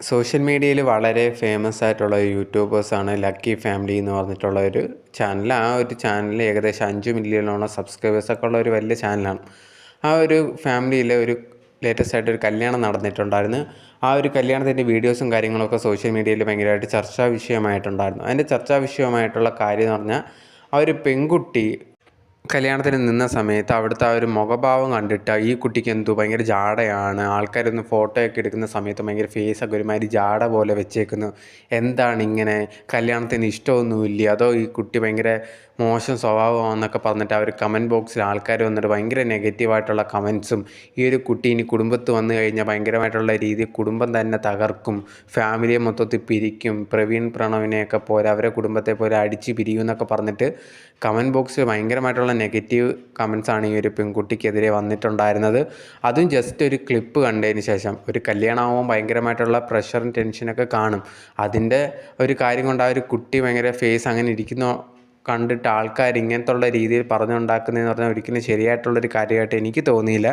Social മീഡിയയിൽ വളരെ famous ആയിട്ടുള്ള യൂട്യൂബേഴ്സാണ് ലക്കി ഫാമിലി എന്ന് പറഞ്ഞിട്ടുള്ള ഒരു ചാനൽ ആ ഒരു ചാനൽ ഏകദേശം അഞ്ച് മില്യണോളം സബ്സ്ക്രൈബേഴ്സൊക്കെ ഉള്ള ഒരു വലിയ ചാനലാണ് ആ ഒരു ഫാമിലിയിലെ ഒരു ലേറ്റസ്റ്റ് ആയിട്ട് ഒരു കല്യാണം നടന്നിട്ടുണ്ടായിരുന്നു. ആ ഒരു കല്യാണത്തിന്റെ വീഡിയോസും കാര്യങ്ങളൊക്കെ സോഷ്യൽ മീഡിയയിൽ ഭയങ്കരമായിട്ട് ചർച്ചാ വിഷയമായിട്ടുണ്ടായിരുന്നു. അതിന്റെ ചർച്ചാ വിഷയമായിട്ടുള്ള കാര്യം എന്ന് പറഞ്ഞാൽ ആ ഒരു പെൺകുട്ടി കല്യാണത്തിന് നിന്ന സമയത്ത് അവിടുത്തെ ആ ഒരു മുഖഭാവം കണ്ടിട്ട് ഈ കുട്ടിക്ക് എന്തോ ഭയങ്കര ജാടയാണ്. ആൾക്കാരൊന്ന് ഫോട്ടോയൊക്കെ എടുക്കുന്ന സമയത്ത് ഭയങ്കര ഫേസൊക്കെ ഒരുമാതിരി ജാട പോലെ വെച്ചേക്കുന്നു. എന്താണ് ഇങ്ങനെ? കല്യാണത്തിന് ഇഷ്ടമൊന്നുമില്ല? അതോ ഈ കുട്ടി ഭയങ്കര മോശം സ്വഭാവമാണെന്നൊക്കെ പറഞ്ഞിട്ട് അവർ കമന്റ് ബോക്സിൽ ആൾക്കാർ വന്നിട്ട് ഭയങ്കര നെഗറ്റീവായിട്ടുള്ള കമൻസും ഈ ഒരു കുട്ടി ഇനി കുടുംബത്ത് വന്നു കഴിഞ്ഞാൽ ഭയങ്കരമായിട്ടുള്ള രീതി കുടുംബം തന്നെ തകർക്കും. ഫാമിലിയെ മൊത്തത്തിൽ പിരിക്കും. പ്രവീൺ പ്രണവിനെയൊക്കെ പോലെ അവരെ കുടുംബത്തെ പോലെ അടിച്ച് പിരിയും എന്നൊക്കെ പറഞ്ഞിട്ട് കമന്റ് ബോക്സിൽ ഭയങ്കരമായിട്ടുള്ള നെഗറ്റീവ് കമൻസാണ് ഈ ഒരു പെൺകുട്ടിക്കെതിരെ വന്നിട്ടുണ്ടായിരുന്നത്. അതും ജസ്റ്റ് ഒരു ക്ലിപ്പ് കണ്ടതിന് ശേഷം. ഒരു കല്യാണമാകുമ്പോൾ ഭയങ്കരമായിട്ടുള്ള പ്രഷറും ടെൻഷനൊക്കെ കാണും. അതിന്റെ ഒരു കാര്യം കൊണ്ട് ആ ഒരു കുട്ടി ഭയങ്കര ഫേസ് അങ്ങനെ ഇരിക്കുന്ന കണ്ടിട്ട് ആൾക്കാർ ഇങ്ങനത്തുള്ള രീതിയിൽ പറഞ്ഞുണ്ടാക്കുന്നതെന്ന് പറഞ്ഞാൽ ഒരിക്കലും ശരിയായിട്ടുള്ളൊരു കാര്യമായിട്ട് എനിക്ക് തോന്നിയില്ല.